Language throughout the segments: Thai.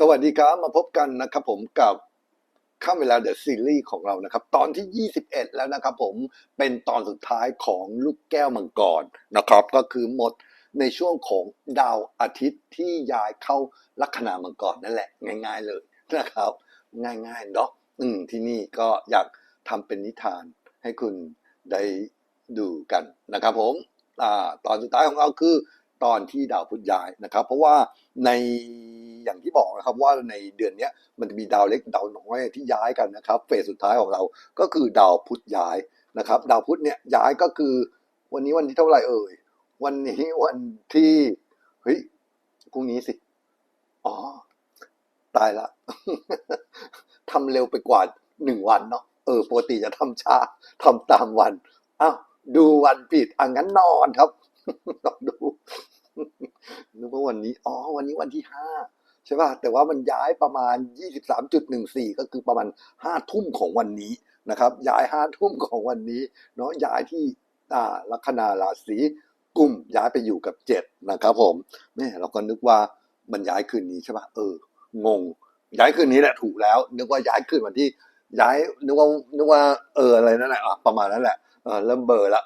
สวัสดีครับ มาพบกันนะครับผมกับข้ามเวลาเดอะซีรีส์ของเรานะครับ ตอนที่ 21 แล้วนะครับผมเป็นตอนสุดท้ายของลูกแก้วมังกรนะครับ ก็คือหมดในช่วงของดาวอาทิตย์ที่ย้ายเข้าลัคนามังกรนั่นแหละ ง่าย ๆ เลยนะครับ ง่ายๆเนาะอืมที่นี่ก็อยากทำเป็นนิทานให้คุณได้ดูกันนะครับผมอ่าตอนสุดท้ายของเราคือ ตอนที่ดาวพุธย้ายนะครับ เพราะว่าในอย่างที่บอกนะครับว่าในเดือนนี้มันจะมีดาวเล็กดาวน้อยที่ย้ายกันนะครับเฟสสุดท้ายของเราก็คือดาวพุธย้ายนะครับ ดาวพุธเนี่ยย้ายก็คือ วันนี้วันที่เท่าไหร่เอ่ยวันนี้วันที่เฮ้ยพรุ่งนี้สิอ๋อตายละทำเร็วไปกว่าหนึ่งวันเนาะเออปกติจะทำช้าทำตามวันอ้าวดูวันผิดอะงั้นนอนครับลองดู นึกว่าวันนี้ อ๋อ วันนี้วันที่ห้าใช่ป่ะ แต่ว่ามันย้ายประมาณ 23.14 ก็คือประมาณห้าทุ่มของวันนี้นะครับ ย้ายห้าทุ่มของวันนี้ เนาะย้ายที่อ่าลัคนาราศีกุมย้ายไปอยู่กับเจ็ดนะครับ ผมแม่เราก็นึกว่ามันย้ายคืนนี้ใช่ป่ะ เออ งง ย้ายคืนนี้แหละถูกแล้ว นึกว่าย้ายคืนวันที่ ย้าย นึกว่า นึกว่า เออ อะไรนั่นแหละอะประมาณนั้นแหละ เออเริ่มเบลอร์ละ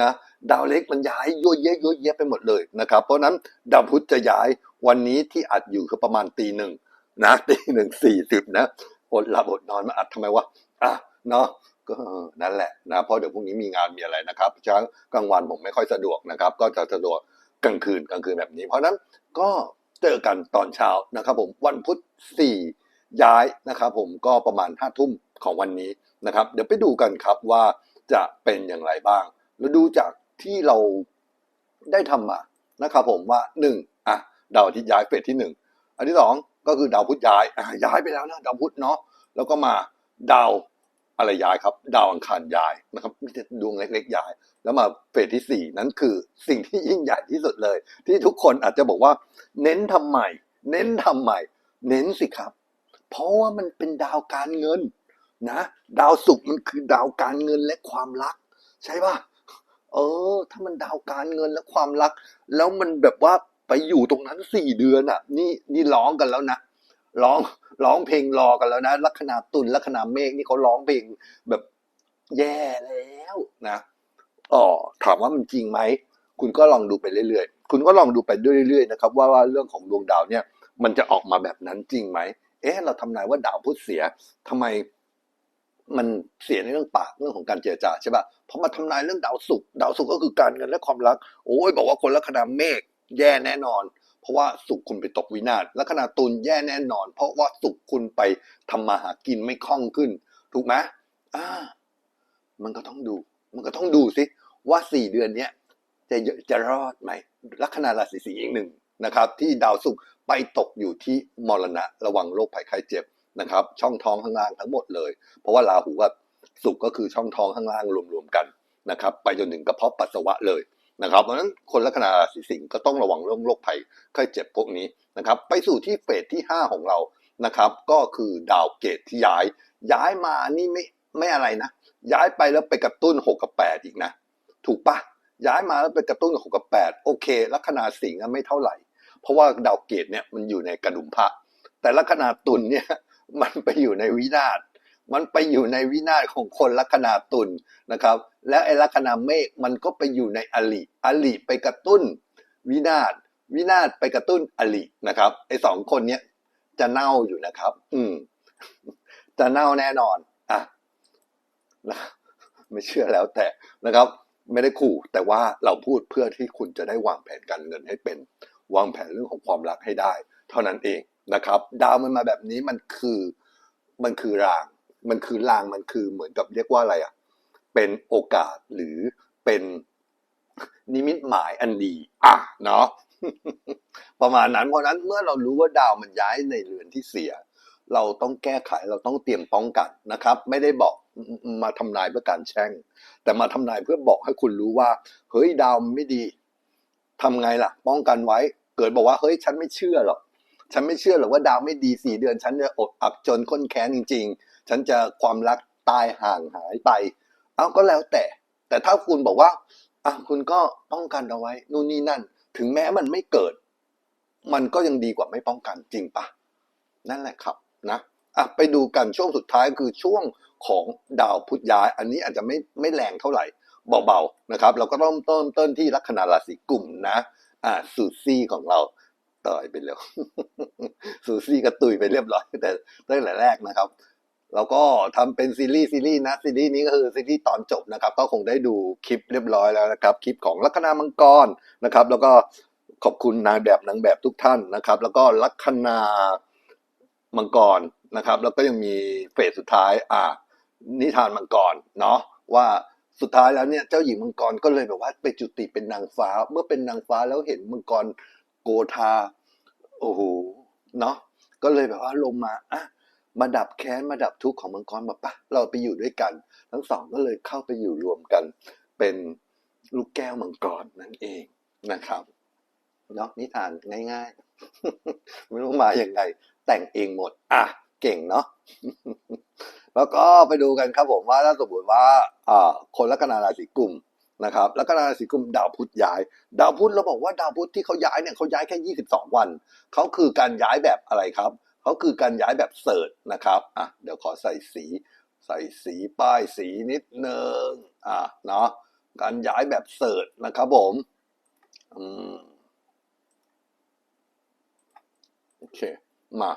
นะดาวเล็กมันย้ายโยเยะโยเยะไปหมดเลยนะครับเพราะนั้นดาวพุธจะย้ายวันนี้ที่อัดอยู่คือประมาณตีหนึ่งนะตีหนึ่งสี่สิบนะอดหลับอดนอนมาอัดทำไมวะอะเนาะก็นั่นแหละนะเพราะเดี๋ยวพรุ่งนี้มีงานมีอะไรนะครับเช้ากลางวันผมไม่ค่อยสะดวกนะครับ ก็จะสะดวกกลางคืนกลางคืนแบบนี้ เพราะนั้นก็เจอกันตอนเช้านะครับ ผมวันพุธสี่ย้ายนะครับ ผมก็ประมาณห้าทุ่มของวันนี้นะครับ เดี๋ยวไปดูกันครับว่าจะเป็นอย่างไรบ้าง แล้วดูจากที่เราได้ทำมานะครับผมว่าหนึ่งอะดาวอาทิตย์ย้ายเฟสที่หนึ่งอันที่สองก็คือดาวพุธย้ายอะย้ายไปแล้วนะดาวพุธเนาะแล้วก็มาดาวอะไรย้ายครับ ดาวอังคารย้ายนะครับมีแต่ดวงเล็กๆย้าย แล้วมาเฟสที่สี่นั้นคือสิ่งที่ยิ่งใหญ่ที่สุดเลย ที่ทุกคนอาจจะบอกว่า เน้นทำใหม่ เน้นทำใหม่ เน้นสิครับ เพราะว่ามันเป็นดาวการเงินนะ ดาวศุกร์มันคือดาวการเงินและความรัก ใช่ป่ะ เออ ถ้ามันดาวการเงินและความรัก แล้วมันแบบว่าไปอยู่ตรงนั้นสี่เดือนอะ นี่นี่ร้องกันแล้วนะร้องร้องเพลงรอกันแล้วนะลัคนาตุลลัคนาเมฆนี่เขาร้องเพลงแบบแย่แล้วนะอ๋อถามว่ามันจริงไหมคุณก็ลองดูไปเรื่อยๆ คุณก็ลองดูไปเรื่อยๆนะครับว่าว่าเรื่องของดวงดาวเนี่ย มันจะออกมาแบบนั้นจริงไหม เอ๊ะ เราทำนายว่าดาวพุธเสียทำไม มันเสียในเรื่องปากเรื่องของการเจรจาใช่ป่ะพอมาทำนายเรื่องดาวศุกร์ดาวศุกร์ก็คือการเงินและความรัก โอ้ยบอกว่าคนลัคนาเมฆแย่แน่นอน เพราะว่าศุกร์คุณไปตกวินาศลัคนาตุลแย่แน่นอน เพราะว่าศุกร์คุณไปทำมาหากินไม่คล่องขึ้น ถูกไหมอ่า มันก็ต้องดู มันก็ต้องดูสิว่าสี่เดือนเนี้ยจะจะรอดไหมลัคนาราศีสิงห์อีกหนึ่งนะครับ ที่ดาวศุกร์ไปตกอยู่ที่มรณะระวังโรคภัยไข้เจ็บ นะครับ ช่องท้องข้างล่างทั้งหมดเลย เพราะว่าราหูกับศุกก็คือช่องท้องข้างล่างรวมๆกันนะครับไปจนถึงกระเพาะปัสสาวะเลยนะครับเพราะฉะนั้นคนลัคนาราศีสิงห์ก็ต้องระวังเรื่องโรคภัยไข้เจ็บพวกนี้นะครับ ไปสู่ที่เฟสที่ 5 ของเรานะครับ ก็คือดาวเกตที่ย้าย ย้ายมานี่ไม่ไม่อะไรนะ ย้ายไปแล้วไปกระตุ้น 6 กับ 8 อีกนะ ถูกปะย้ายมาแล้วไปกระตุ้น6กับ 8 โอเคลัคนาสิงห์ไม่เท่าไหร่ เพราะว่าดาวเกตเนี่ยมันอยู่ในกระดุมพระแต่ลัคนาตุลเนี่ย มันไปอยู่ในวินาศมันไปอยู่ในวินาศของคนลัคนาตุลนะครับ แล้วไอ้ลัคนาเมฆมันก็ไปอยู่ในอลิอลิไปกระตุ้น วินาศวินาศไปกระตุ้นอลินะครับไอ้สองคนเนี้ยจะเน่าอยู่นะครับ อืม จะเน่าแน่นอนอะนะไม่เชื่อแล้วแต่นะครับ ไม่ได้ขู่แต่ว่าเราพูดเพื่อที่คุณจะได้วางแผนการเงินให้เป็น วางแผนเรื่องของความรักให้ได้ เท่านั้นเอง นะครับ ดาวมันมาแบบนี้มันคือมันคือราง มันคือรางมันคือเหมือนกับเรียกว่าอะไรอะเป็นโอกาสหรือเป็นนิมิตหมายอันดี อะเนาะประมาณนั้นเพราะนั้นเมื่อเรารู้ว่าดาวมันย้ายในเรือนที่เสีย เราต้องแก้ไขเราต้องเตรียมป้องกันนะครับ ไม่ได้บอกมาทำนายเพื่อการแช่ง แต่มาทำนายเพื่อบอกให้คุณรู้ว่า เฮ้ยดาวไม่ดีทำไงล่ะ ป้องกันไว้ เกิดบอกว่าเฮ้ยฉันไม่เชื่อหรอก ฉันไม่เชื่อหรอกว่าดาวไม่ดีสี่เดือน ฉันจะอดอับจนค้นแค้นจริง ๆ ฉันจะความรักตายห่างหายไป เอาก็แล้วแต่ แต่ถ้าคุณบอกว่าอะคุณก็ป้องกันเอาไว้นู่นนี่นั่น ถึงแม้มันไม่เกิด มันก็ยังดีกว่าไม่ป้องกันจริงปะนั่นแหละครับนะอะไปดูกันช่วงสุดท้ายคือช่วงของดาวพุธย้าย อันนี้อาจจะไม่ไม่แรงเท่าไหร่เบาๆนะครับ เราก็ต้องเริ่มต้นที่ลัคนาราศีกลุ่มนะอ่าซูซี่ของเรา ต่อยไปแล้วซูซี่กระตุยไปเรียบร้อยแต่ตั้งแต่แรกนะครับ แล้วก็ทำเป็นซีรีส์ซีรีส์นะซีรีส์นี้ก็คือซีรีส์ตอนจบนะครับ ก็คงได้ดูคลิปเรียบร้อยแล้วนะครับ คลิปของลัคนามังกรนะครับ แล้วก็ขอบคุณนายแบบนางแบบทุกท่านนะครับ แล้วก็ลัคนามังกรนะครับ แล้วก็ยังมีเฟสสุดท้าย อ่า นิทานมังกรเนาะว่าสุดท้ายแล้วเนี่ยเจ้าหญิงมังกรก็เลยแบบว่าไปจุติเป็นนางฟ้า เมื่อเป็นนางฟ้าแล้วเห็นมังกร โกธา โอ้โห เนาะก็เลยแบบว่าลงมาอะมาดับแค้นมาดับทุกข์ของมังกรแบบปะเราไปอยู่ด้วยกัน ทั้งสองก็เลยเข้าไปอยู่รวมกัน เป็นลูกแก้วมังกรนั่นเองนะครับเนาะนิทานง่าย ๆ ไม่รู้มาอย่างไงแต่งเองหมด อะ เก่งเนาะแล้วก็ไปดูกันครับผมว่าถ้าสมมติว่าอ่าคนลัคนาราศีกุม นะครับแลัคนาราศีกุมดาวพุธย้าย ดาวพุธเราบอกว่าดาวพุธที่เขาย้ายเนี่ยเขาย้ายแค่ 22 วันเขาคือการย้ายแบบอะไรครับเขาคือการย้ายแบบเสิร์ชนะครับอะเดี๋ยวขอใส่สี ใส่สีป้ายสีนิดนึงอะเนาะการย้ายแบบเสิร์ชนะครับผมอืมโอเคมา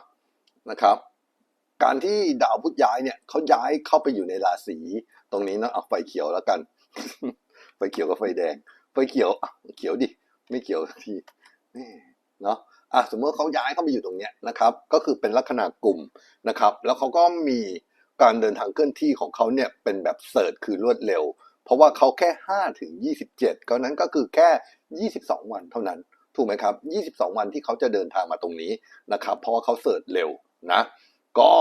นะครับการที่ดาวพุธย้ายเนี่ยเขาย้ายเข้าไปอยู่ในราศีตรงนี้เนะเอาไฟเขียวแล้วกัน ไฟเขียวกับไฟแดง ไฟเขียวเขียวดิไม่เขียวทีนี่เนาะอะสมมติว่าเขาย้ายเข้าไปอยู่ตรงเนี้ยนะครับ ก็คือเป็นลัคนากลุ่มนะครับ แล้วเขาก็มีการเดินทางเคลื่อนที่ของเขาเนี่ยเป็นแบบเสิร์ชคือรวดเร็ว เพราะว่าเขาแค่5ถึง27ก็นั้นก็คือแค่ 22 วันเท่านั้น ถูกไหมครับ 22 วันที่เขาจะเดินทางมาตรงนี้นะครับ เพราะว่าเขาเสิร์ชเร็วนะ ก็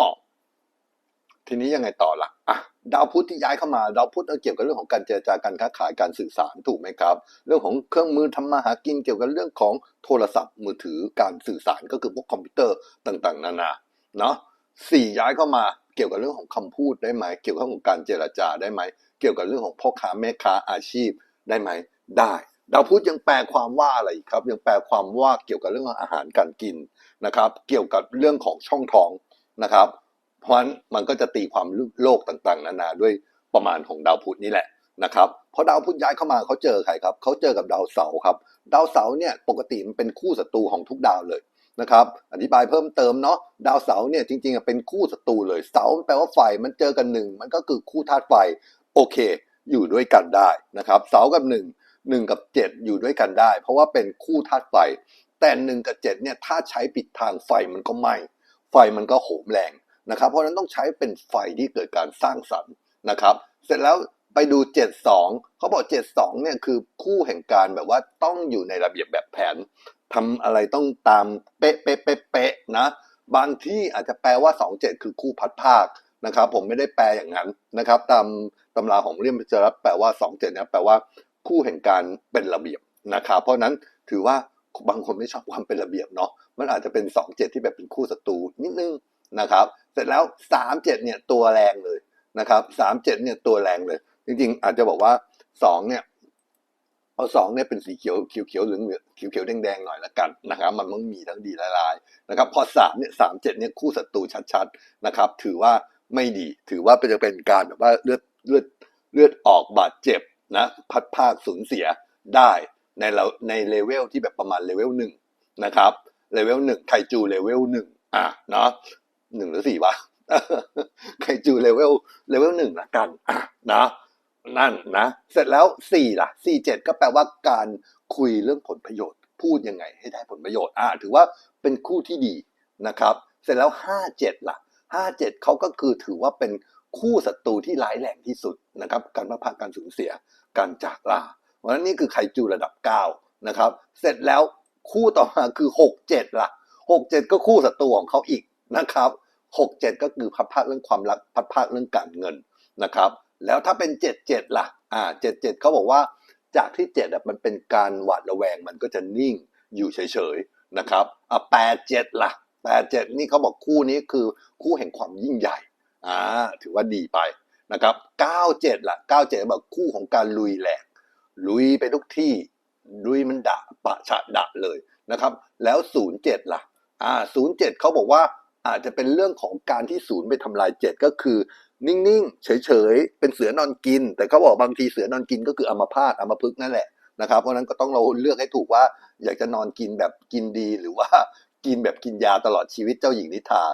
ทีนี้ยังไงต่อละ่ะดาวพุธที่ย้ายเข้ามาดาวพุธเกี่ยวกับเรื่องของการเจรจาการค้าขายการสื่อสารถูกไหมครับ เรื่องของเครื่องมือทำมาหากินเกี่ยวกับเรื่องของโทรศัพท์มือถือการสื่อสารก็คือพวกคอมพิวเตอร์ต่างๆ นานาเนาะสี่ย้ายเข้ามาเกี่ยวกับเรื่องของคำพูดได้ไหม เกี่ยวกับเรื่องของการเจรจาได้ไหม เกี่ยวกับเรื่องของพ่อค้าแม่ค้าอาชีพได้ไหมได้ดาวพุธยังแปลความว่าอะไรครับ ยังแปลความว่าเกี่ยวกับเรื่องของอาหารการกินนะครับ เกี่ยวกับเรื่องของช่องท้องนะครับ เพราะฉะนั้นมันก็จะตีความโลกต่างๆ นานาด้วยประมาณของดาวพุธนี่แหละนะครับเพราะดาวพุธย้ายเข้ามาเขาเจอใครครับเขาเจอกับดาวเสาร์ครับ ดาวเสาร์เนี่ยปกติมันเป็นคู่ศัตรูของทุกดาวเลยนะครับอธิบายเพิ่มเติมเนาะดาวเสาร์เนี่ยจริงๆเป็นคู่ศัตรูเลยเสาแปลว่าไฟมันเจอกันหนึ่งมันก็คือคู่ธาตุไฟโอเค อยู่ด้วยกันได้นะครับเสาร์กับหนึ่งหนึ่งกับเจ็ดอยู่ด้วยกันได้ เพราะว่าเป็นคู่ธาตุไฟ แต่หนึ่งกับเจ็ดเนี่ยถ้าใช้ผิดทางไฟมันก็ไหม้ไฟมันก็โหมแรง นะครับ เพราะนั้นต้องใช้เป็นไฟที่เกิดการสร้างสรรค์นะครับ เสร็จแล้วไปดู 72 เขาบอก 72 เนี่ยคือคู่แห่งการแบบว่าต้องอยู่ในระเบียบแบบแผนทำอะไรต้องตามเป๊ะเป๊ะเป๊ะเป๊ะนะ บางที่อาจจะแปลว่า 27 คือคู่พัดภาคนะครับ ผมไม่ได้แปลอย่างนั้นนะครับ ตามตำราของเรียมพิจารแปลว่า 27เนี่ยแปลว่าคู่แห่งการเป็นระเบียบนะครับ เพราะฉะนั้นถือว่าบางคนไม่ชอบความเป็นระเบียบเนาะ มันอาจจะเป็น 27 ที่แบบเป็นคู่ศัตรูนิดนึง นะครับเสร็จแล้ว 37 เนี่ยตัวแรงเลยนะครับ 37 เนี่ยตัวแรงเลย จริงๆ อาจจะบอกว่า 2 เนี่ยเอสองเนี่ยเป็นสีเขียวเขียวเขียวเหลืองเหลืองเขียวเขียวแดงแดงหน่อยละกันนะครับ มันต้องมีทั้งดีและร้ายนะครับ พอสามเนี่ยสามเจ็ดเนี่ยคู่ศัตรูชัดๆนะครับ ถือว่าไม่ดีถือว่าเป็นจะเป็นการแบบว่าเลือดเลือดเลือดออกบาดเจ็บนะพัดภาคสูญเสียได้ในเราในเลเวลที่แบบประมาณเลเวลหนึ่งนะครับเลเวลหนึ่งไคจูเลเวลหนึ่งอะเนาะ หนึ่งหรือสี่วะไคจูเลเวลเลเวลหนึ่งละกันนะนั่นนะ เสร็จแล้วสี่ล่ะสี่เจ็ดก็แปลว่าการคุยเรื่องผลประโยชน์ พูดยังไงให้ได้ผลประโยชน์อ่าถือว่าเป็นคู่ที่ดีนะครับ เสร็จแล้วห้าเจ็ดล่ะห้าเจ็ดเขาก็คือถือว่าเป็นคู่ศัตรูที่ร้ายแรงที่สุดนะครับ การพัดพาการสูญเสียการจากลาเพราะฉะนั้นนี่คือไคจูระดับเก้านะครับ เสร็จแล้วคู่ต่อมาคือหกเจ็ดล่ะหกเจ็ดก็คู่ศัตรูของเขาอีกนะครับ หกเจ็ดก็คือพัดพาเรื่องความรักพัดพาเรื่องการเงินนะครับ แล้วถ้าเป็นเจ็ดเจ็ดล่ะอ่าเจ็ดเจ็ดเขาบอกว่าจากที่เจ็ดอะมันเป็นการหวาดระแวงมันก็จะนิ่งอยู่เฉยๆนะครับอะแปดเจ็ดล่ะแปดเจ็ดนี่เขาบอกคู่นี้คือคู่แห่งความยิ่งใหญ่อ่าถือว่าดีไปนะครับเก้าเจ็ดล่ะเก้าเจ็ดบอกคู่ของการลุยแหลกลุยไปทุกที่ลุยมันดะปะฉะดะเลยนะครับ แล้วศูนย์เจ็ดล่ะอ่าศูนย์เจ็ดเขาบอกว่า อาจจะเป็นเรื่องของการที่ศูนย์ไปทำลายเจ็ดก็คือ นิ่งๆ เฉยๆ เป็นเสือนอนกิน แต่เขาบอกบางทีเสือนอนกินก็คืออัมพาตอัมพฤกษ์นั่นแหละนะครับเพราะนั้นก็ต้องเราเลือกให้ถูกว่าอยากจะนอนกินแบบกินดีหรือว่ากินแบบกินยาตลอดชีวิตเจ้าหญิงนิทา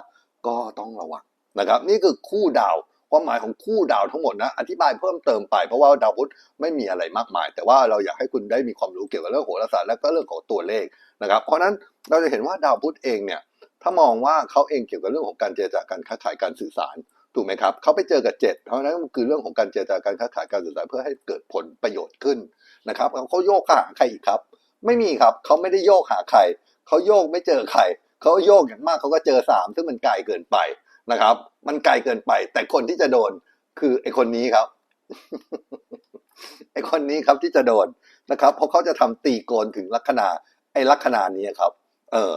ก็ต้องระวังนะครับ นี่คือคู่ดาวความหมายของคู่ดาวทั้งหมดนะอธิบายเพิ่มเติมไปเพราะว่าดาวพุธไม่มีอะไรมากมาย แต่ว่าเราอยากให้คุณได้มีความรู้เกี่ยวกับเรื่องโหราศาสตร์และก็เรื่องของตัวเลขนะครับ เพราะนั้นเราจะเห็นว่าดาวพุธเองเนี่ย ถ้ามองว่าเขาเองเกี่ยวกับเรื่องของการเจรจาการค้าขายการสื่อสารถูกไหมครับเขาไปเจอกับเจ็ดเพราะฉะนั้นคือเรื่องของการเจรจาการค้าขายการสื่อสารเพื่อให้เกิดผลประโยชน์ขึ้นนะครับเขาโยกหาใครอีกครับ ไม่มีครับเขาไม่ได้โยกหาใครเขาโยกไม่เจอใครเขาโยกอย่างมากเขาก็เจอสามซึ่งมันไกลเกินไปนะครับ มันไกลเกินไป แต่คนที่จะโดนคือไอคนนี้ครับไอคนนี้ครับที่จะโดนนะครับ เพราะเขาจะทำตีโกนถึงลัคนาไอลัคนานี้ครับ เออ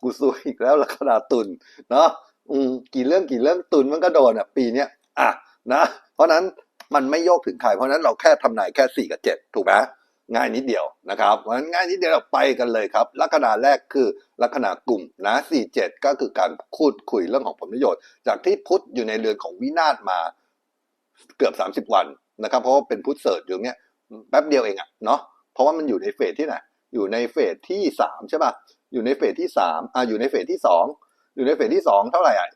กูซวยอีกแล้วลัคนาตุลเนาะอืมกี่เรื่องกี่เรื่องตุลมันก็โดนอะปีเนี้ยอะนะเพราะนั้นมันไม่โยกถึงใครเพราะนั้นเราแค่ทำนายแค่สี่กับเจ็ดถูกไหมง่ายนิดเดียวนะครับเพราะนั้นง่ายนิดเดียวเราไปกันเลยครับ ลัคนาแรกคือลัคนากลุ่มนะสี่เจ็ดก็คือการพูดคุยเรื่องของผลประโยชน์ จากที่พุทธอยู่ในเรือนของวินาศมาเกือบสามสิบวันนะครับ เพราะว่าเป็นพุทธเสิร์ชอยู่เนี้ยแป๊บเดียวเองอะเนาะเพราะว่ามันอยู่ในเฟสที่ไหนอยู่ในเฟสที่สามใช่ป่ะอยู่ในเฟสที่สามอ่าอยู่ในเฟสที่สองอยู่ในเฟสที่สองเท่าไหร่อะ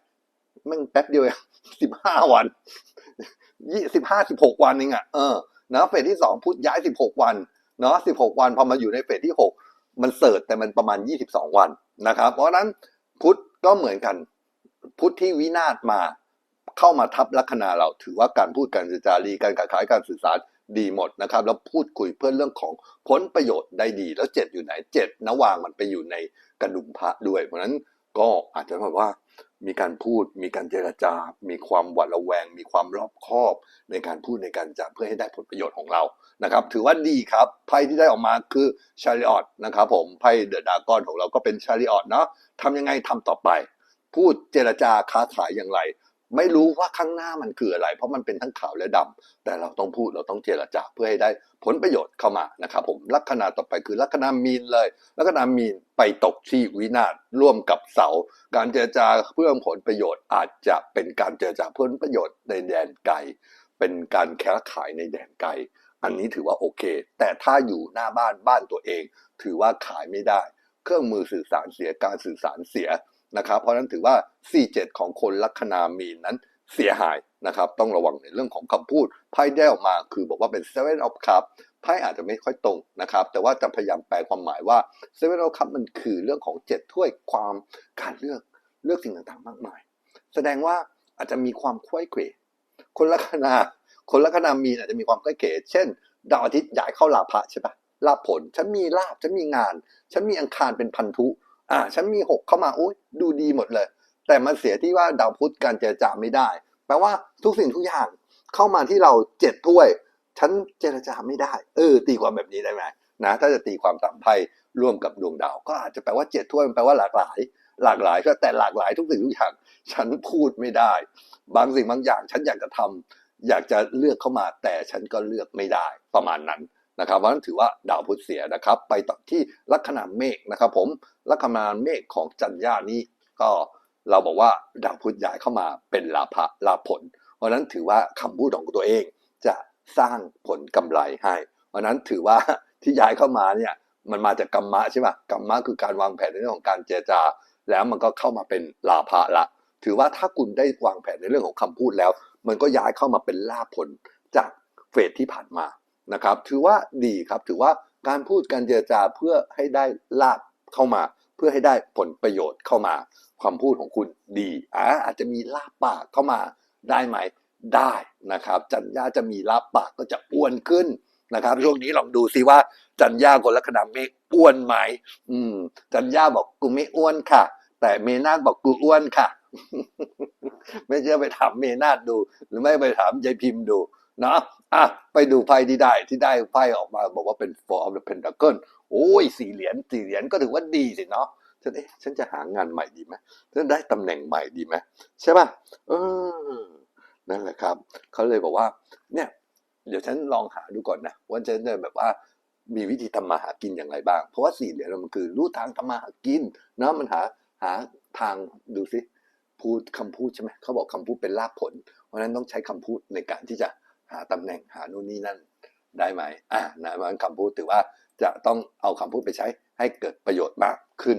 มันแป๊บเดียวสิบห้าวันยี่สิบห้าสิบหกวันเองอะเออนะเฟสที่สองพุทธย้ายสิบหกวันเนาะ16วันพอมาอยู่ในเฟสที่6มันเสิร์ชแต่มันประมาณ22วันนะครับ เพราะฉะนั้นพุทธก็เหมือนกัน พุทธที่วินาศมาเข้ามาทับลัคนาเราถือว่าการพูดการจารีการขายการสื่อสาร ดีหมดนะครับ แล้วพูดคุยเพื่อเรื่องของผลประโยชน์ได้ดี แล้วเจ็ดอยู่ไหนเจ็ดนวางมันไปอยู่ในกระดุมพระด้วย เพราะนั้นก็อาจจะแบบว่ามีการพูดมีการเจรจา มีความหวาดระแวง มีความรอบคอบในการพูดในการจาเพื่อให้ได้ผลประโยชน์ของเรานะครับ ถือว่าดีครับไพ่ที่ได้ออกมาคือชาริออตนะครับผมไพ่เดอะดากอนของเราก็เป็นชาริออตเนาะทำยังไงทำต่อไป พูดเจรจาค้าขายอย่างไร ไม่รู้ว่าข้างหน้ามันคืออะไร เพราะมันเป็นทั้งขาวและดำแต่เราต้องพูดเราต้องเจรจาเพื่อให้ได้ผลประโยชน์เข้ามานะครับผมลัคนาต่อไปคือลัคนามีนเลยลัคนามีนไปตกที่วินาศร่วมกับเสา การเจรจาเพื่อผลประโยชน์อาจจะเป็นการเจรจาเพื่อผลประโยชน์ในแดนไกลเป็นการแค้าขายในแดนไกลอันนี้ถือว่าโอเค แต่ถ้าอยู่หน้าบ้านบ้านตัวเอง ถือว่าขายไม่ได้ เครื่องมือสื่อสารเสียการสื่อสารเสีย นะครับ เพราะนั้นถือว่า 47 ของคนลัคนามีนนั้นเสียหายนะครับ ต้องระวังในเรื่องของคำพูดไพ่ได้ออกมาคือบอกว่าเป็น seven of cup ไพ่อาจจะไม่ค่อยตรงนะครับ แต่ว่าจะพยายามแปลความหมายว่า seven of cup มันคือเรื่องของเจ็ดถ้วยความการเลือกเลือกสิ่งต่างๆ มากมาย แสดงว่าอาจจะมีความคุ้ยเขวคนลัคนาคนลัคนามีนอาจจะมีความใกล้เกตเช่นดาวอาทิตย์ย้ายเข้าลาภะใช่ปะลาผลฉันมีลาภฉันมีงาน ฉันมีอังคารเป็นพันธุ อ่าฉันมีหกเข้ามาอุ้ยดูดีหมดเลย แต่มันเสียที่ว่าดาวพุธการเจรจาไม่ได้ แปลว่าทุกสิ่งทุกอย่างเข้ามาที่เราเจ็ดถ้วย ฉันเจรจาไม่ได้ เออ ตีความแบบนี้ได้ไหมนะถ้าจะตีความตามไพ่ร่วมกับดวงดาว ก็อาจจะแปลว่าเจ็ดถ้วยมันแปลว่าหลากหลาย หลากหลายก็แต่หลากหลายทุกสิ่งทุกอย่างฉันพูดไม่ได้ บางสิ่งบางอย่างฉันอยากจะทำอยากจะเลือกเข้ามา แต่ฉันก็เลือกไม่ได้ประมาณนั้น นะครับเพรานั้นถือว่าดาวพุธเสียนะครับ ไปต่อที่ลัคนาเมฆนะครับผมลัคนาเมฆของจันยานี้ก็เราบอกว่าดาวพุธย้ายเข้ามาเป็นลาภะลาผล เพราะนั้นถือว่าคำพูดของตัวเองจะสร้างผลกำไรให้ เพราะนั้นถือว่าที่ย้ายเข้ามาเนี่ยมันมาจากกรรมะใช่ไหมกรรมะคือการวางแผนในเรื่องของการเจรจา แล้วมันก็เข้ามาเป็นลาภะละ ถือว่าถ้าคุณได้วางแผนในเรื่องของคำพูดแล้ว มันก็ย้ายเข้ามาเป็นลาภผลจากเฟสที่ผ่านมา นะครับ ถือว่าดีครับ ถือว่าการพูดการเจรจาเพื่อให้ได้ลาภเข้ามา เพื่อให้ได้ผลประโยชน์เข้ามาความพูดของคุณดีอ่าอาจจะมีลาบปากเข้ามาได้ไหมได้นะครับ จันยาจะมีลาบปากก็จะอ้วนขึ้นนะครับ ช่วงนี้ลองดูซิว่าจันยาคนละขนาดเมฆอ้วนไหมอืม จันยาบอกกูไม่อ้วนค่ะ แต่เมนาคบอกกูอ้วนค่ะ ไม่เชื่อไปถามเมนาคดู หรือไม่ไปถามยายพิมพ์ดูเนาะ อะไปดูไพ่ที่ได้ที่ได้ไพ่ออกมาบอกว่าเป็น four of the pentacle โอ้ยสี่เหรียญสี่เหรียญก็ถือว่าดีสิเนาะฉันเอ๊ะฉันจะหางานใหม่ดีไหมฉันได้ตำแหน่งใหม่ดีไหมใช่ป่ะเออนั่นแหละครับ เขาเลยบอกว่า เนี่ย เดี๋ยวฉันลองหาดูก่อนนะว่าจะได้แบบว่ามีวิธีทำมาหากินอย่างไรบ้าง เพราะว่าสี่เหลี่ยมมันคือรู้ทางทำมาหากินนะมันหาหาทางดูสิพูดคำพูดใช่ไหมเขาบอกคำพูดเป็นลาภผล เพราะฉะนั้นต้องใช้คำพูดในการที่จะ หาตำแหน่งหานู่นนี่นั่นได้ไหมอ่านั้นคำพูดถือว่าจะต้องเอาคำพูดไปใช้ให้เกิดประโยชน์มากขึ้น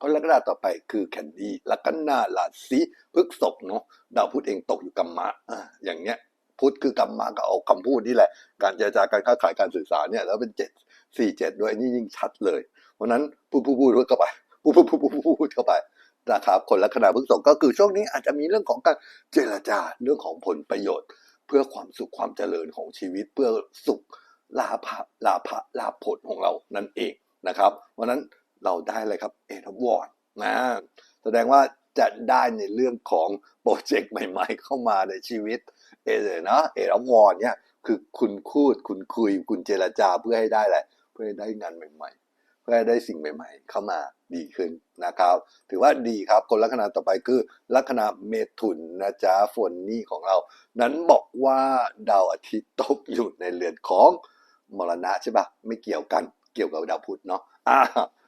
คนลัคนาต่อไปคือแคนดี้ลัคนาราศีพฤษภเนาะดาวพุธเองตกอยู่กัมมะอ่าอย่างเงี้ยพุธคือกรรมะก็เอาคำพูดนี่แหละ การเจรจาการค้าขายการสื่อสารเนี่ยแล้วเป็นเจ็ดสี่เจ็ดด้วยนี่ยิ่งชัดเลย เพราะนั้นพูดพูดพูดเข้าไปพูดพูดพูดพูดพูดเข้าไปนะครับคนลัคนาพฤษภก็คือช่วงนี้อาจจะมีเรื่องของการเจรจาเรื่องของผลประโยชน์ พื่อความสุขความเจริญของชีวิตเพื่อสุขลาภลาภลาภผลของเรานั่นเองนะครับเพราะนั้นเราได้เลยครับเอทวอร์ดนะแสดงว่าจะได้ในเรื่องของโปรเจกต์ใหม่ ๆ เข้ามาในชีวิตเอเลยนะเอรวอร์เนี่ยคือคุณคูดคุณคุย คุณเจรจาเพื่อให้ได้แหละเพื่อให้ได้งานใหม่ ๆ เพื่อให้ได้สิ่งใหม่ ๆ เข้ามา ดีขึ้นนะครับ ถือว่าดีครับคนลัคนาต่อไปคือลัคนาเมถุนนะจ๊ะฝนนี่ของเรา นั้นบอกว่าดาวอาทิตย์ตกอยู่ในเรือนของมรณะใช่ปะไม่เกี่ยวกันเกี่ยวกับดาวพุธเนาะอ่า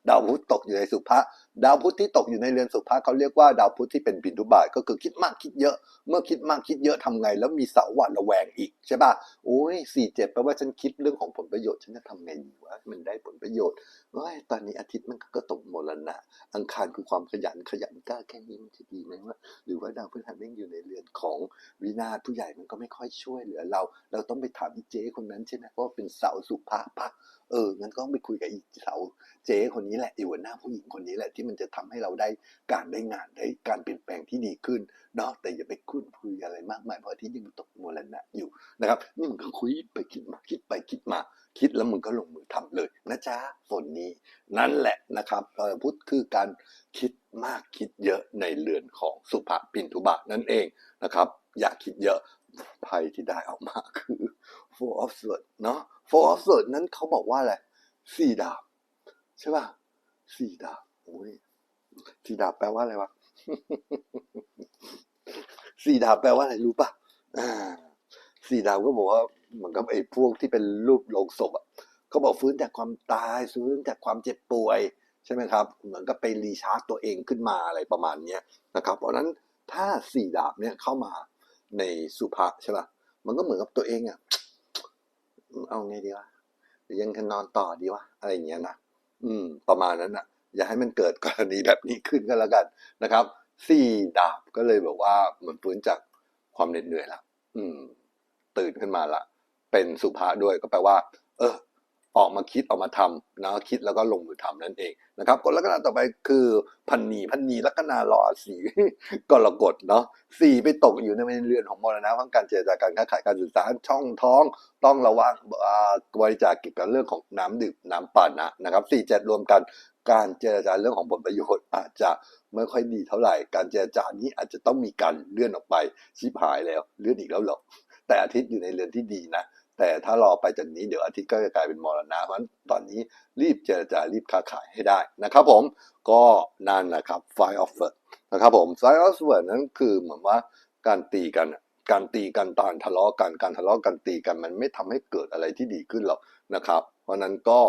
ดาวพุธตกอยู่ในสุภะ ดาวพุธที่ตกอยู่ในเรือนสุภะเขาเรียกว่าดาวพุธที่เป็นปินทุบาทก็คือคิดมากคิดเยอะ เมื่อคิดมากคิดเยอะทำไง แล้วมีเสาหวาดระแวงอีกใช่ป่ะโอ้ยสี่เจ็ดแปลว่าฉันคิดเรื่องของผลประโยชน์ฉันจะทำไงดีวะมันได้ผลประโยชน์เฮ้ยตอนนี้อาทิตย์มันก็ตกมรณะ อังคารคือความขยันขยันกล้าแค่นี้มันจะดีไหมวะหรือว่าดาวพฤหัสม่งอยู่ในเรือนของวินาศผู้ใหญ่มันก็ไม่ค่อยช่วยเหลือเรา เราต้องไปถามอีเจ๊คนนั้นใช่ไหมเพราะว่าเป็นเสาสุภาพปะเอองั้นก็ต้องไปคุยกับอีเสาเจ๊คนนี้แหละอีหัวหน้าผู้หญิงคนนี้แหละที่มันจะทำให้เราได้การได้งานได้การเปลี่ยนแปลงที่ดีขึ้นเนาะแต่อย่าไปคุ้นคุยอะไรมากมายเพราะที่ยังตกมรณะอยู่นะครับนี่มันก็คุยไปคิดมาคิดไปคิดมา คิดแล้วมึงก็ลงมือทำเลยนะจ๊ะฝนนี้ นั่นแหละนะครับเอ่อพุทธคือการคิดมากคิดเยอะในเรือนของสุภปินทุบะนั่นเองนะครับ อย่าคิดเยอะไพ่ที่ได้ออกมาคือ four of swords เนาะ four of swords นั้นเขาบอกว่าอะไรสี่ดาบใช่ป่ะสี่ดาบ อ้ยสี่ดาบแปลว่าอะไรวะสี่ดาบแปลว่าอะไรรู้ปะอ่าสี่ดาบก็บอกว่าเหมือนกับไอ้พวกที่เป็นรูปโลงศพอะเขาบอกฟื้นจากความตายฟื้นจากความเจ็บป่วย ใช่ไหมครับ เหมือนกับไปรีชาร์จตัวเองขึ้นมาอะไรประมาณเนี้ยนะครับ เพราะนั้นถ้าสี่ดาบเนี่ยเข้ามาในสุภาใช่ป่ะมันก็เหมือนกับตัวเองอะเอาไงดีวะยังจะนอนต่อดีวะอะไรอย่างเงี้ยนะอืม ประมาณนั้นอะ อย่าให้มันเกิดกรณีแบบนี้ขึ้นก็แล้วกันนะครับสี่ดาบก็เลยแบบว่าเหมือนฟื้นจากความเหน็ดเหนื่อยละอืม ตื่นขึ้นมาละเป็นสุภาด้วยก็แปลว่า เออ ออกมาคิดออกมาทำนะคิดแล้วก็ลงมือทำนั่นเองนะครับกฎลัคนาต่อไปคือพันนีพันนีลัคนารอสีกรกฎเนาะสี่ไปตกอยู่ในเรือนของมรณะทั้งการเจรจาการค้าขายการสื่อสารช่องท้องต้องระวังอ่าบริจาคเกี่ยวกับเรื่องของน้ำดื่มน้ำปานะนะครับสี่เจ็ดรวมกันการเจรจาเรื่องของผลประโยชน์อาจจะไม่ค่อยดีเท่าไหร่ การเจรจานี้อาจจะต้องมีการเลื่อนออกไปชิบหายแล้วเลื่อนอีกแล้วหรอแต่อาทิตย์อยู่ในเรือนที่ดีนะ แต่ถ้ารอไปจากนี้เดี๋ยวอาทิตย์ก็จะกลายเป็นมรณะเพราะฉะนั้นตอนนี้รีบเจรจารีบค้าขายให้ได้นะครับผมก็นั่นนะครับ Five of word นะครับผม Five of word นั้นคือเหมือนว่าการตีกันการตีกันตอนทะเลาะกันการทะเลาะกันตีกันมันไม่ทำให้เกิดอะไรที่ดีขึ้นหรอกนะครับ เพราะฉะนั้นก็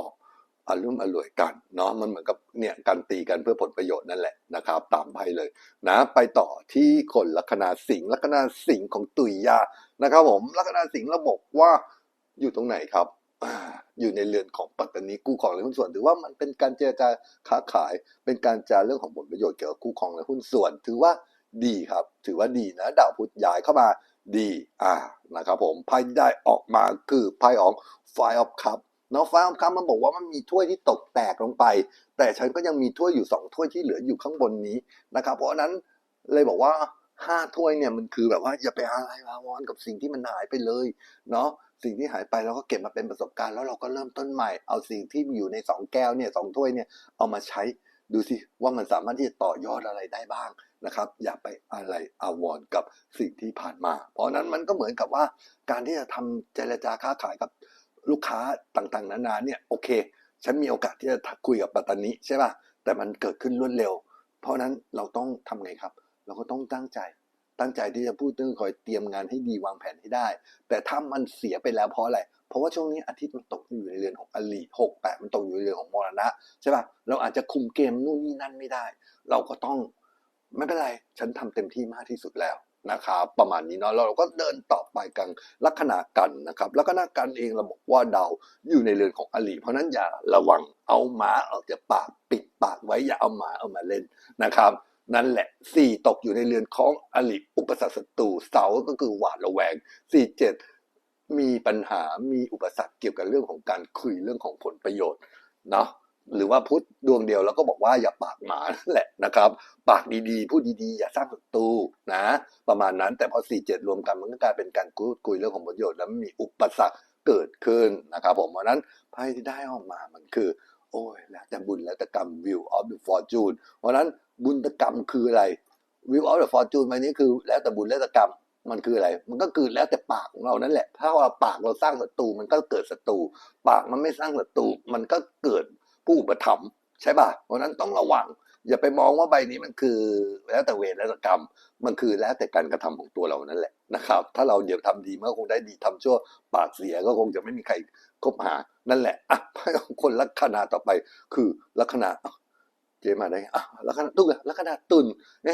อารมณ์อร่วยกันเนาะมันเหมือนกับเนี่ยการตีกันเพื่อผลประโยชน์นั่นแหละนะครับ ตามไพ่เลยนะไปต่อที่คนลัคนาสิงห์ลัคนาสิงห์ของตุยยานะครับ ผมลัคนาสิงห์เราบอกว่าอยู่ตรงไหนครับอยู่ในเรือนของปัตตานีกู้ครองและหุ้นส่วนถือว่ามันเป็นการเจรจาค้าขาย เป็นการจาเรื่องของผลประโยชน์เกี่ยวกับกู้ครองและหุ้นส่วน ถือว่าดีครับ ถือว่าดีนะดาวพุธย้ายเข้ามาดี อ่านะครับผมไพ่ที่ได้ออกมาคือไพ่ของ Five of Cup เนาะ Five of Cup มันบอกว่ามันมีถ้วยที่ตกแตกลงไป แต่ฉันก็ยังมีถ้วยอยู่สองถ้วยที่เหลืออยู่ข้างบนนี้นะครับ เพราะนั้นเลยบอกว่าห้าถ้วยเนี่ยมันคือแบบว่าอย่าไปอะไรอาวรณ์กับสิ่งที่มันหายไปเลยเนาะสิ่งที่หายไปเราก็เก็บมาเป็นประสบการณ์แล้วเราก็เริ่มต้นใหม่เอาสิ่งที่อยู่ในสองแก้วเนี่ยสองถ้วยเนี่ยเอามาใช้ดูสิว่ามันสามารถที่จะต่อยอดอะไรได้บ้างนะครับ อย่าไปอะไรอาวรกับสิ่งที่ผ่านมา เพราะฉะนั้นมันก็เหมือนกับว่าการที่จะทำเจรจาค้าขายกับ ลูกค้าต่างๆ นานาเนี่ยโอเค ฉันมีโอกาสที่จะคุยกับปัตตานีใช่ป่ะแต่มันเกิดขึ้นรวดเร็ว เพราะนั้นเราต้องทำไงครับ เราก็ต้องตั้งใจ ตั้งใจที่จะพูดเรื่องคอยเตรียมงานให้ดีวางแผนให้ได้ แต่ถ้ามันเสียไปแล้วเพราะอะไรเพราะว่าช่วงนี้อาทิตย์มันตกอยู่ในเรือนของอลีหกแปดมันตกอยู่ในเรือนของมรณะใช่ป่ะเราอาจจะคุมเกมนู่นนี่นั่นไม่ได้ เราก็ต้องไม่เป็นไร ฉันทำเต็มที่มากที่สุดแล้ว นะครับประมาณนี้เนาะเราก็เดินต่อไปกันลัคนากันนะครับลัคนากันเองเราบอกว่าดาวอยู่ในเรือนของอลีเพราะฉะนั้นอย่าระวังเอาหมาออกจากปากปิดปากไว้อย่าเอาหมาเอามาเล่นนะครับนั่นแหละสี่ตกอยู่ในเรือนของอลิอุปสรรคศัตรูเสาก็คือหวาดระแวงสี่เจ็ดมีปัญหามีอุปสรรคเกี่ยวกับเรื่องของการคุยเรื่องของผลประโยชน์เนาะ หรือว่าพุทธดวงเดียวแล้วก็บอกว่าอย่าปากหมานั่นแหละนะครับ ปากดีๆ พูดดีๆ อย่าสร้างศัตรูนะ ประมาณนั้นแต่พอสี่เจ็ดรวมกันมันก็กลายเป็นการพูดคุยเรื่องของผลประโยชน์แล้วมีอุปสรรคเกิดขึ้นนะครับผมเพราะนั้นไพ่ที่ได้ออกมามันคือ โอ้ยแล้วแต่บุญแล้วแต่กรรม view of the fortune เพราะฉะนั้นบุญตกรรมคืออะไร view of the fortune มันนี้คือแล้วแต่บุญแล้วแต่กรรมมันคืออะไร มันก็คือแล้วแต่ปากของเรานั่นแหละ ถ้าว่าปากเราสร้างศัตรูมันก็เกิดศัตรู ปากมันไม่สร้างศัตรูมันก็เกิด ผู้อุปถัมภ์ใช่ป่ะ เพราะนั้นต้องระวัง อย่าไปมองว่าใบนี้มันคือแล้วแต่เวรแล้วแต่กรรม มันคือแล้วแต่การกระทำของตัวเรานั่นแหละนะครับ ถ้าเราเดี๋ยวทำดีมันก็คงได้ดีทำชั่วปากเสียก็คงจะไม่มีใครคบหา นั่นแหละอะของคนลัคนาต่อไป คือลัคนาเจมาได้อะลัคนาตุลลัคนาตุลแหม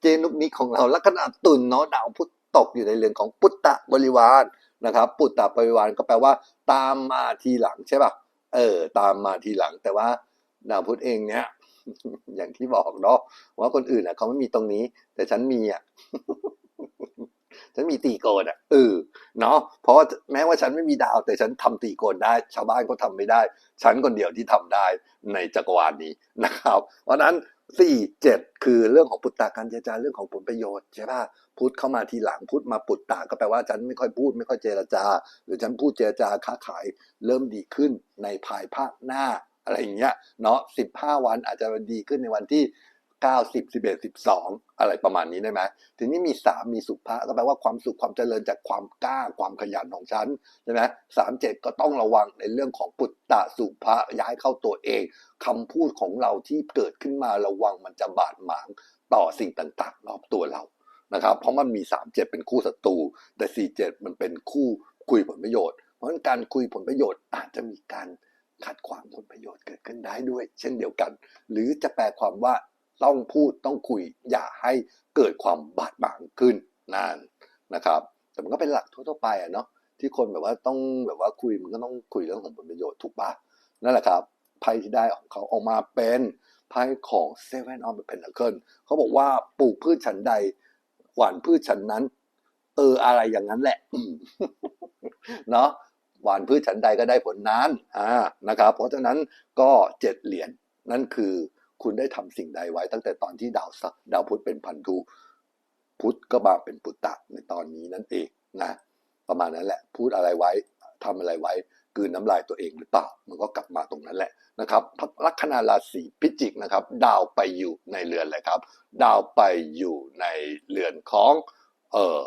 เจนุกนิกของเราลัคนาตุลเนาะดาวพุธตกอยู่ในเรือนของปุตตะบริวารนะครับ ปุตตะบริวารก็แปลว่า ตามมาทีหลังใช่ป่ะ เออตามมาทีหลัง แต่ว่าดาวพุธเองเนี้ยอย่างที่บอกเนาะว่าคนอื่นอะเขาไม่มีตรงนี้ แต่ฉันมีอะฉันมีตีโกนอะเออเนาะเพราะแม้ว่าฉันไม่มีดาว แต่ฉันทำตีโกนได้ ชาวบ้านก็ทำไม่ได้ ฉันคนเดียวที่ทำได้ในจักรวาลนี้นะครับ เพราะนั้น สี่เจ็ดคือเรื่องของปุตตะการเจรจาเรื่องของผลประโยชน์ใช่ป่ะพุทธเข้ามาทีหลังพุทธมาปุตตะก็แปลว่าฉันไม่ค่อยพูดไม่ค่อยเจรจา หรือฉันพูดเจรจาค้าขายเริ่มดีขึ้นในภายภาคหน้าอะไรอย่างเงี้ยเนาะสิบห้าวันอาจจะดีขึ้นในวันที่ เก้าสิบสิบเอ็ดสิบสองอะไรประมาณนี้ได้ไหมทีนี้มีสามมีสุภะก็แปลว่าความสุขความเจริญจากความกล้าความขยันของฉันใช่ไหมสามเจ็ดก็ต้องระวังในเรื่องของปุตตะสุภะย้ายเข้าตัวเองคำพูดของเราที่เกิดขึ้นมาระวังมันจะบาดหมางต่อสิ่งต่างๆ รอบตัวเรานะครับ เพราะมันมีสามเจ็ดเป็นคู่ศัตรูแต่สี่เจ็ดมันเป็นคู่คุยผลประโยชน์ เพราะฉะนั้นการคุยผลประโยชน์อาจจะมีการขัดขวางผลประโยชน์เกิดขึ้นได้ด้วย เช่นเดียวกัน หรือจะแปลความว่า ต้องพูดต้องคุยอย่าให้เกิดความบาดหมางขึ้นนั่นนะครับ แต่มันก็เป็นหลักทั่วๆไปอะเนาะที่คนแบบว่าต้องแบบว่าคุยมันก็ต้องคุยเรื่องของผลประโยชน์ถูกปะนั่นแหละครับไพ่ที่ได้ของเขาออกมาเป็นไพ่ของ Seven of Pentacles เขาบอกว่าปลูกพืชฉันใดหว่านพืชฉันนั้น เอออะไรอย่างนั้นแหละเนาะหว่านพืชฉันใดก็ได้ผลนั้นอ่านะครับ เพราะฉะนั้นก็เจ็ดเหรียญนั่นคือ คุณได้ทำสิ่งใดไว้ ตั้งแต่ตอนที่ดาวซัดาวพุธเป็นพันธุพุธก็มาเป็นปุตตะในตอนนี้นั่นเองนะประมาณนั้นแหละ พูดอะไรไว้ทำอะไรไว้กืนน้ำลายตัวเองหรือเปล่า มันก็กลับมาตรงนั้นแหละนะครับลัคนาราศีพิจิกนะครับ ดาวไปอยู่ในเรือนเลยครับ ดาวไปอยู่ในเรือนของ เออ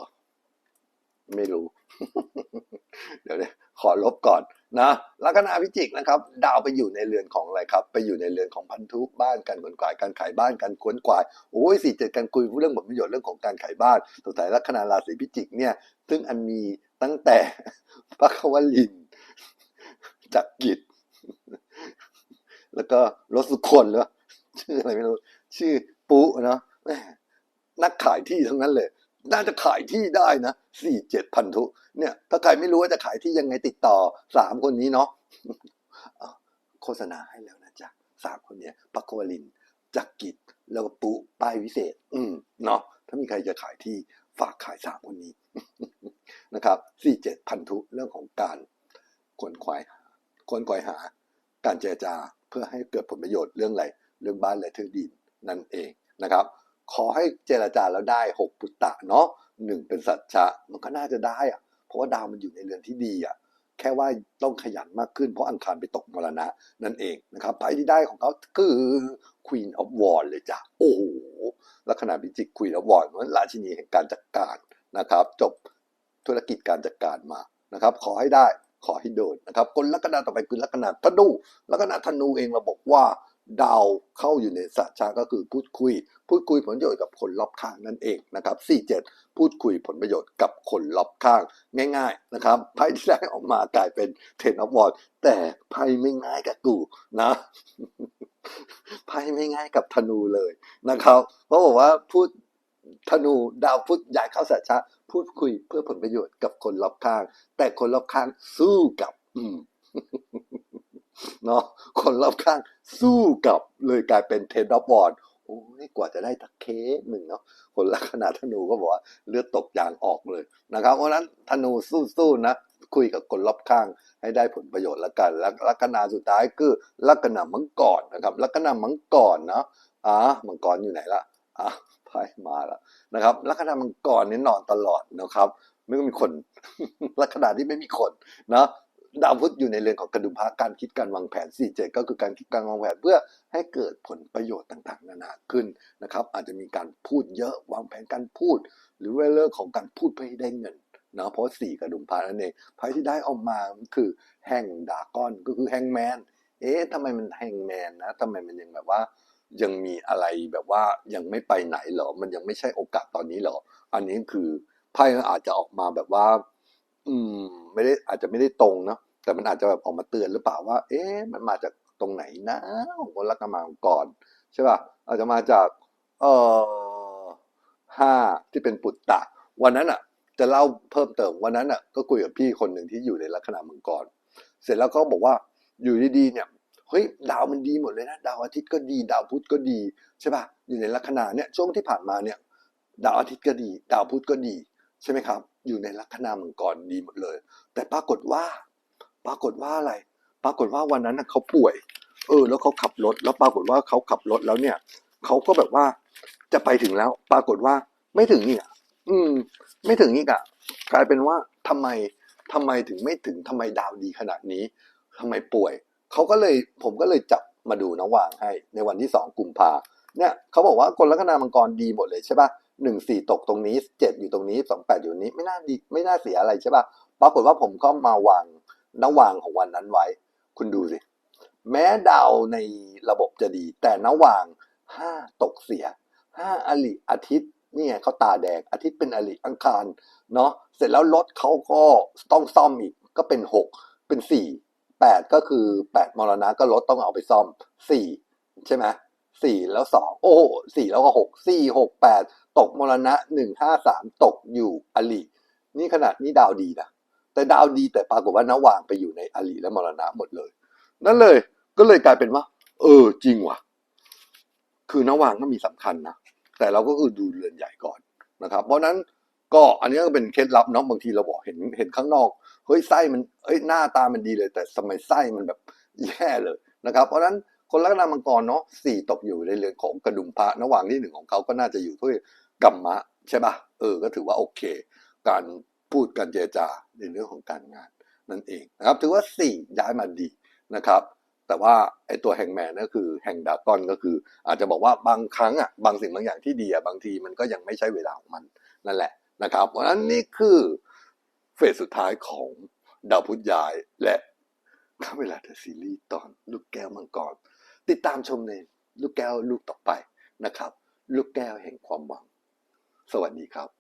ไม่รู้ เดี๋ยวเนี่ยขอลบก่อนนะลัคนาพิจิกนะครับ ดาวไปอยู่ในเรือนของอะไรครับ ไปอยู่ในเรือนของพันธุบ้านการขนกวายการขายบ้านการขวนกวายโอ้ยสี่เจ็ดการคุยเรื่องผลประโยชน์เรื่องของการขายบ้านสงสัยลัคนาราศีพิจิกเนี่ย ซึ่งอันมีตั้งแต่พระควลินจักรกิจ แล้วก็รสสุคนหรือว่าชื่ออะไรไม่รู้ ชื่อปุ๊เนาะนักขายที่ทั้งนั้นเลย น่าจะขายที่ได้นะสี่เจ็ดพันธุเนี่ย ถ้าใครไม่รู้ว่าจะขายที่ยังไงติดต่อสามคนนี้เนาะโฆษณาให้แล้วนะจ๊ะสามคนเนี้ยปักควลินจักรกิจแล้วก็ปุป้ายวิเศษ อืมเนาะถ้ามีใครจะขายที่ฝากขายสามคนนี้นะครับสี่เจ็ดพันธุเรื่องของการขวนขวายหาขนขวายหา การเจรจาเพื่อให้เกิดผลประโยชน์เรื่องอะไรเรื่องบ้านและที่ดินนั่นเองนะครับ ขอให้เจรจาแล้วได้หกปุตตะเนาะหนึ่งเป็นสัจจะมันก็น่าจะได้อะเพราะว่าดาวมันอยู่ในเรือนที่ดีอะแค่ว่าต้องขยันมากขึ้นเพราะอังคารไปตกมรณะ นั่นเองนะครับไพ่ที่ได้ของเขาคือ Queen of Wands เลยจ้ะ โอ้โหลัคนาพิจิก Queen of Wands มันราชินีแห่งการจัดการนะครับ จบธุรกิจการจัดการมานะครับ ขอให้ได้ขอให้โดนนะครับคนลัคนาต่อไปคือลัคนาธนูลัคนาธนูเองเราบอกว่า ดาวเข้าอยู่ในสัจจะก็คือพูดคุย พูดคุยผลประโยชน์กับคนรอบข้างนั่นเองนะครับ47 พูดคุยผลประโยชน์กับคนรอบข้าง ง่าย ๆนะครับไพ่ที่ได้ออกมากลายเป็นเทนอฟวอร์ดแต่ไพ่ไม่ง่ายกับกูนะไพ่ไม่ง่ายกับธนูเลยนะครับเพราะบอกว่าพูดธนูดาวพุธย้ายเข้าสัจจะพูดคุยเพื่อผลประโยชน์กับคนรอบข้าง แต่คนรอบข้างสู้กับ อืม เนาะคนรอบข้างสู้กับเลยกลายเป็นเทนดอฟบอร์ดโอ้ยกว่าจะได้ตะเคสหนึ่งเนาะคนลัคนาธนูก็บอกว่าเลือดตกยางออกเลยนะครับเพราะฉะนั้นธนูสู้ๆนะคุยกับคนรอบข้างให้ได้ผลประโยชน์ละกันแล้วลัคนาสุดท้ายคือลัคนามังกรนะครับลัคนามังกรเนาะอะมังกรอยู่ไหนล่ะอะไพ่มาแล้วนะครับลัคนามังกรนี่นอนตลอดนะครับไม่ก็มีคนลัคนาที่ไม่มีคนเนาะ ดาวพุธอยู่ในเรือนของกระดุมพระการคิดการวางแผน47ก็คือการคิดการวางแผนเพื่อให้เกิดผลประโยชน์ต่างๆ นานาขึ้นนะครับ อาจจะมีการพูดเยอะวางแผนการพูด หรือว่าเรื่องของการพูดเพื่อให้ได้เงินเนาะเพราะสี่กระดุมพระนั่นเองไพ่ที่ได้ออกมาคือแห่งดาก้อนก็คือแห่งแมนเอ๊ะทำไมมันแห่งแมนนะทำไมมันยังแบบว่า ยังมีอะไรแบบว่ายังไม่ไปไหนเหรอ มันยังไม่ใช่โอกาสตอนนี้เหรอ อันนี้คือไพ่อาจจะออกมาแบบว่า อืม ไม่ได้อาจจะไม่ได้ตรงเนาะแต่มันอาจจะแบบออกมาเตือนหรือเปล่าว่า เอ๊ะมันมาจากตรงไหนนะของคนรักกันมาก่อนใช่ป่ะอาจจะมาจาก เอ่อห้าที่เป็นปุตตะ วันนั้นอะ จะเล่าเพิ่มเติมวันนั้นอะ ก็คุยกับพี่คนหนึ่งที่อยู่ในลัคนามังกร เสร็จแล้วก็บอกว่าอยู่ดีๆเนี่ยเฮ้ยดาวมันดีหมดเลยนะดาวอาทิตย์ก็ดี ดาวพุธก็ดีใช่ป่ะอยู่ในลัคนาเนี่ยช่วงที่ผ่านมาเนี่ย ดาวอาทิตย์ก็ดี ดาวพุธก็ดีใช่ไหมครับ อยู่ในลัคนามังกรดีหมดเลย แต่ปรากฏว่า ปรากฏว่าอะไร ปรากฏว่าวันนั้นเขาป่วย เออ แล้วเขาขับรถ แล้วปรากฏว่าเขาขับรถแล้วเนี่ยเขาก็แบบว่าจะไปถึงแล้ว ปรากฏว่าไม่ถึงอีกอะ อืม ไม่ถึงอีกอะ กลายเป็นว่าทำไมทำไมถึงไม่ถึงทำไมดาวดีขนาดนี้ทำไมป่วย เขาก็เลยผมก็เลยจับมาดูนะวางให้ ในวันที่สองกุมภาเนี่ยเขาบอกว่าคนลัคนามังกรดีหมดเลยใช่ปะ หนึ่งสี่ตกตรงนี้เจ็ดอยู่ตรงนี้สองแปดอยู่นี้ไม่น่าดีไม่น่าเสียอะไรใช่ปะปรากฏว่าผมก็มาวางนวางของวันนั้นไว้ คุณดูสิ แม้ดาวในระบบจะดี แต่นวางห้าตกเสียห้าอลิอาทิตย์นี่ไงเขาตาแดงอาทิตย์เป็นอลิอังคารเนาะเสร็จแล้วรถเขาก็ต้องซ่อมอีกก็เป็นหกเป็นสี่แปดก็คือแปดมรณะก็รถต้องเอาไปซ่อมสี่ใช่ไหมสี่แล้วสองโอ้สี่แล้วก็หกสี่หกแปด ตกมรณะหนึ่งห้าสามตกอยู่อลินี่ขนาดนี้ดาวดีนะแต่ดาวดีแต่ปรากฏว่านวางไปอยู่ในอลีและมรณะหมดเลย นั่นเลยก็เลยกลายเป็นว่า เออจริงว่ะ คือนวางก็มีสำคัญนะแต่เราก็คือดูเรือนใหญ่ก่อนนะครับ เพราะนั้นก็อันนี้ก็เป็นเคล็ดลับเนาะบางทีเราบอกเห็นเห็นข้างนอกเฮ้ยไส้มันเอ้ยหน้าตามันดีเลย แต่สมัยไส้มันแบบแย่เลยนะครับ เพราะนั้นคนลัคนามังกรเนาะสี่ตกอยู่ในเรือนของกระดุมพระนว่างที่หนึ่งของเขาก็น่าจะอยู่ที่ กัมมะใช่ปะเออ ก็ถือว่าโอเค การพูดการเจรจาในเรื่องของการงานนั่นเองนะครับ ถือว่าสี่ย้ายมาดีนะครับ แต่ว่าไอตัวแห่งแมนก็คือแห่งดากอนก็คือ อาจจะบอกว่าบางครั้งอะบางสิ่งบางอย่างที่ดีอะบางทีมันก็ยังไม่ใช่เวลาของมันนั่นแหละนะครับ เพราะฉะนั้นนี่คือเฟสสุดท้ายของดาวพุธย้ายและข้าเวลาเดอซีรีส์ตอนลูกแก้วมังกรติดตามชมในลูกแก้วลูกต่อไปนะครับ ลูกแก้วแห่งความหวัง สวัสดีครับ